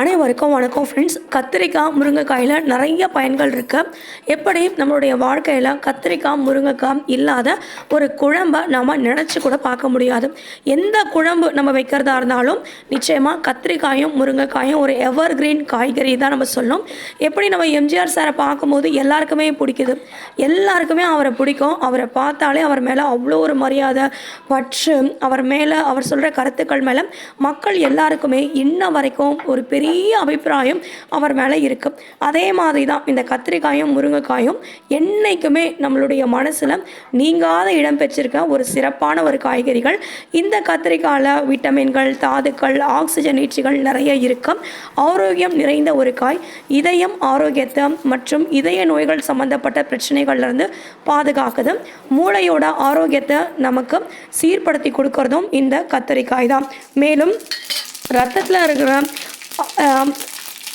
அனைவருக்கும் வணக்கம் ஃப்ரெண்ட்ஸ் கத்திரிக்காய் முருங்கைக்காயில் நிறைய பயன்கள் இருக்குது எப்படி நம்மளுடைய வாழ்க்கையில் கத்திரிக்காய் முருங்கைக்காய் இல்லாத ஒரு குழம்பை நம்ம நினச்சி கூட பார்க்க முடியாது. எந்த குழம்பு நம்ம வைக்கிறதா இருந்தாலும் நிச்சயமாக கத்திரிக்காயும் முருங்கைக்காயும் ஒரு எவர் கிரீன் காய்கறி தான் நம்ம சொல்லணும். எப்படி நம்ம எம்ஜிஆர் சாரை பார்க்கும்போது எல்லாருக்குமே பிடிக்குது. எல்லாருக்குமே அவரை பிடிக்கும். அவரை பார்த்தாலே அவர் மேலே அவ்வளோ ஒரு மரியாதை பற்று அவர் மேலே அவர் சொல்கிற கருத்துக்கள் மேலே மக்கள் எல்லாருக்குமே இன்ன வரைக்கும் ஒரு பெரிய அபிப்பிராயம் அவர் மேலே இருக்கு. அதே மாதிரி தான் இந்த கத்திரிக்காயும் முருங்கைக்காயும் என்றைக்குமே நம்மளுடைய மனசில் நீங்காத இடம் பெற்றிருக்க ஒரு சிறப்பான ஒரு காய்கறிகள். இந்த கத்திரிக்காயில் விட்டமின்கள் தாதுக்கள் ஆக்சிஜன் நீட்சிகள் நிறைய இருக்கும் ஆரோக்கியம் நிறைந்த ஒரு காய். இதயம் ஆரோக்கியத்தை மற்றும் இதய நோய்கள் சம்பந்தப்பட்ட பிரச்சனைகள்லேருந்து பாதுகாக்குது. மூளையோட ஆரோக்கியத்தை நமக்கு சீர்படுத்தி கொடுக்கறதும் இந்த கத்திரிக்காய் தான். மேலும் ரத்தத்தில் இருக்கிற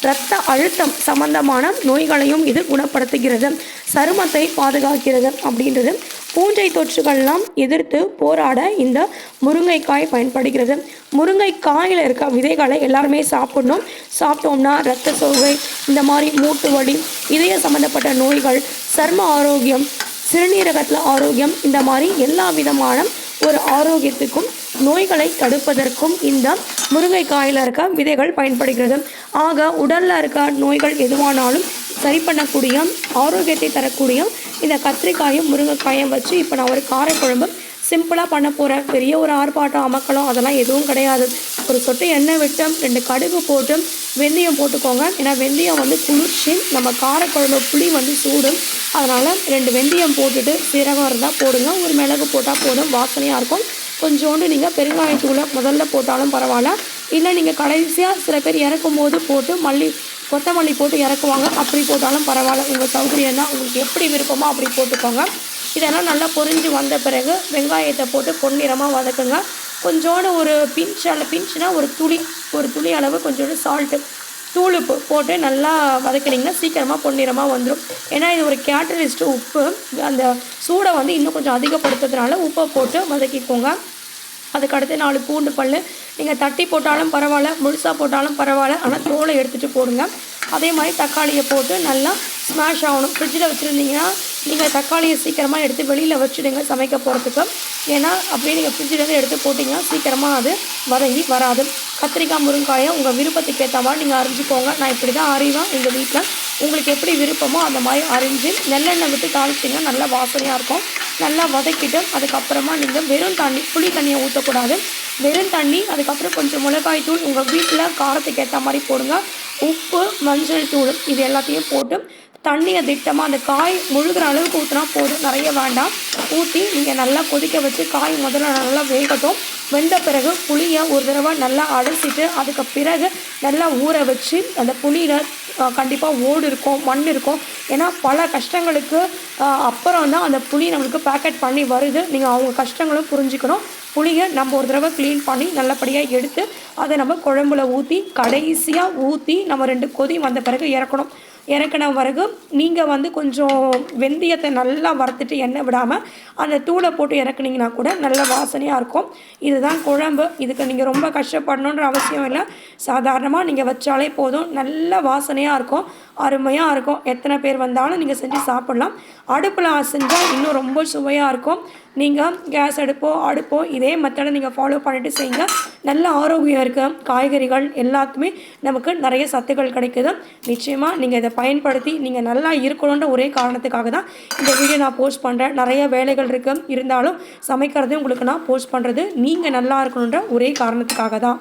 இரத்த அழுத்தம் சம்பந்தமான நோய்களையும் இது குணப்படுத்துகிறது. சருமத்தை பாதுகாக்கிறது அப்படின்றது. பூஞ்சை தொற்றுகள்லாம் எதிர்த்து போராட இந்த முருங்கைக்காய் பயன்படுகிறது. முருங்கைக்காயில் இருக்க விதைகளை எல்லாருமே சாப்பிடணும். சாப்பிட்டோம்னா இரத்த சோகை இந்த மாதிரி மூட்டு வலி இதய சம்பந்தப்பட்ட நோய்கள் சர்ம ஆரோக்கியம் சிறுநீரகத்தில் ஆரோக்கியம் இந்த மாதிரி எல்லா விதமான ஒரு ஆரோக்கியத்துக்கும் நோய்களை தடுப்பதற்கும் இந்த முருங்கைக்காயில் இருக்க விதைகள் பயன்படுகிறது. ஆக உடலில் இருக்க நோய்கள் எதுவானாலும் சரி பண்ணக்கூடிய ஆரோக்கியத்தை தரக்கூடிய இந்த கத்திரிக்காயும் முருங்கைக்காயும் வச்சு இப்போ நான் ஒரு காரக்குழம்பு சிம்பிளாக பண்ண போகிறேன் பெரிய ஒரு ஆர்ப்பாட்டம் அமக்கலம் அதெல்லாம் எதுவும் கிடையாது. ஒரு சொட்டு எண்ணெய் விட்டு ரெண்டு கடுகு போட்டு வெந்தயம் போட்டுக்கோங்க. ஏன்னா வெந்தயம் வந்து குளிர்ச்சி நம்ம காரக்குழம்பு புளி வந்து சூடும். அதனால் ரெண்டு வெந்தயம் போட்டுட்டு சீரகம் இருந்தால் போடுங்க. ஒரு மிளகு போட்டால் போதும். வாசனையாக இருக்கும். கொஞ்சோண்டு நீங்கள் பெருங்காயத்தூளை முதல்ல போட்டாலும் பரவாயில்ல. இல்லை நீங்கள் கடைசியாக சில பேர் இறக்கும் போது போட்டு மல்லி கொத்தமல்லி போட்டு இறக்குவாங்க. அப்படி போட்டாலும் பரவாயில்ல. உங்கள் சௌகரியம் தான் உங்களுக்கு எப்படி விருப்பமோ அப்படி போட்டுக்கோங்க. இதெல்லாம் நல்லா பொரிஞ்சு வந்த பிறகு வெங்காயத்தை போட்டு பொன்னிறமாக வதக்குங்க. கொஞ்சோண்டு ஒரு பிஞ்ச் அல்ல பிஞ்ச்னா ஒரு துளி ஒரு துளி அளவு கொஞ்சோண்டு சால்ட்டு தூளுப்பு போட்டு நல்லா வதக்கினீங்கன்னா சீக்கிரமாக பொன்னிறமாக வந்துடும் ஏன்னா இது ஒரு கேட்டரிஸ்ட்டு உப்பு. அந்த சூடை வந்து இன்னும் கொஞ்சம் அதிகப்படுத்துறதுனால உப்பை போட்டு வதக்கிக்கோங்க. அதுக்கடுத்து நாலு பூண்டு பல் நீங்கள் தட்டி போட்டாலும் பரவாயில்ல முழுசாக போட்டாலும் பரவாயில்ல ஆனால் தோலை எடுத்துகிட்டு போடுங்க. அதே மாதிரி தக்காளியை போட்டு நல்லா ஸ்மாஷ் ஆகணும். ஃப்ரிட்ஜில் வச்சுருந்தீங்கன்னா நீங்கள் தக்காளியை சீக்கிரமாக எடுத்து வெளியில் வச்சுடுங்க சமைக்க போகிறதுக்கு ஏன்னா அப்படியே நீங்கள் ஃப்ரிட்ஜிலேருந்து எடுத்து போட்டிங்கன்னா சீக்கிரமாக அது வதங்கி வராது. கத்திரிக்காய் முருங்காயை உங்கள் விருப்பத்துக்கு ஏற்ற மாதிரி நீங்கள் அரிஞ்சுக்கோங்க. நான் இப்படி தான் அறிவேன் எங்கள் வீட்டில் உங்களுக்கு எப்படி விருப்பமோ அந்த மாதிரி அரிஞ்சு நெல்லெண்ணெய் விட்டு தாளிச்சிங்கன்னா நல்லா வாசனையாக இருக்கும். நல்லா வதக்கிட்டு அதுக்கப்புறமா நீங்கள் வெறும் தண்ணி புளி தண்ணியை ஊற்றக்கூடாது வெறும் தண்ணி அதுக்கப்புறம் கொஞ்சம் மிளகாய் தூள் உங்கள் வீட்டில் காரத்துக்கு ஏற்ற மாதிரி போடுங்க. உப்பு மஞ்சள் தூள் இது எல்லாத்தையும் போட்டு தண்ணியை திட்டமாக அந்த காய் முழுகிற அளவுக்கு ஊற்றினா போதும். நிறைய வேண்டாம். ஊற்றி நீங்கள் நல்லா கொதிக்க வச்சு காய் முதல்ல நல்லா வேகட்டும். வெந்த பிறகு புளியை ஒரு தடவை நல்லா அலசிட்டு அதுக்கு பிறகு நல்லா ஊற வச்சு அந்த புளியில் கண்டிப்பாக ஓடு இருக்கும் மண் இருக்கும். ஏன்னா பல கஷ்டங்களுக்கு அப்புறம் தான் அந்த புளி நம்மளுக்கு பேக்கெட் பண்ணி வருது. நீங்கள் அவங்க கஷ்டங்களும் புரிஞ்சுக்கணும். புளியை நம்ம ஒரு தடவை க்ளீன் பண்ணி நல்லபடியாக எடுத்து அதை நம்ம குழம்புல ஊற்றி கடைசியாக ஊற்றி நம்ம ரெண்டு கொதி வந்த பிறகு இறக்கணும். இறக்கின பிறகு நீங்கள் வந்து கொஞ்சம் வெந்தயத்தை நல்லா வறுத்துட்டு எண்ணெய் விடாமல் அந்த தூளை போட்டு இறக்குனீங்கன்னா கூட நல்ல வாசனையாக இருக்கும். இதுதான் குழம்பு. இதுக்கு நீங்கள் ரொம்ப கஷ்டப்படணுன்ற அவசியம் இல்லை. சாதாரணமாக நீங்கள் வச்சாலே போதும். நல்ல வாசனையாக இருக்கும். அருமையாக இருக்கும். எத்தனை பேர் வந்தாலும் நீங்கள் செஞ்சு சாப்பிட்லாம். அடுப்பில் செஞ்சால் இன்னும் ரொம்ப சுவையாக இருக்கும். நீங்கள் கேஸ் அடுப்போ அடுப்போ இதே மெத்தடை நீங்கள் ஃபாலோ பண்ணிட்டு செய்யுங்க நல்ல ஆரோக்கியம் இருக்குது காய்கறிகள் எல்லாத்துக்குமே நமக்கு நிறைய சத்துக்கள் கிடைக்குது. நிச்சயமாக நீங்கள் இதை பயன்படுத்தி நீங்கள் நல்லா இருக்கணுன்ற ஒரே காரணத்துக்காக தான் இந்த வீடியோ நான் போஸ்ட் பண்ணுறேன் நிறைய வேலைகள் இருக்குது இருந்தாலும் சமைக்கிறதையும் உங்களுக்கு நான் போஸ்ட் பண்ணுறது நீங்கள் நல்லா இருக்கணுன்ற ஒரே காரணத்துக்காக தான்.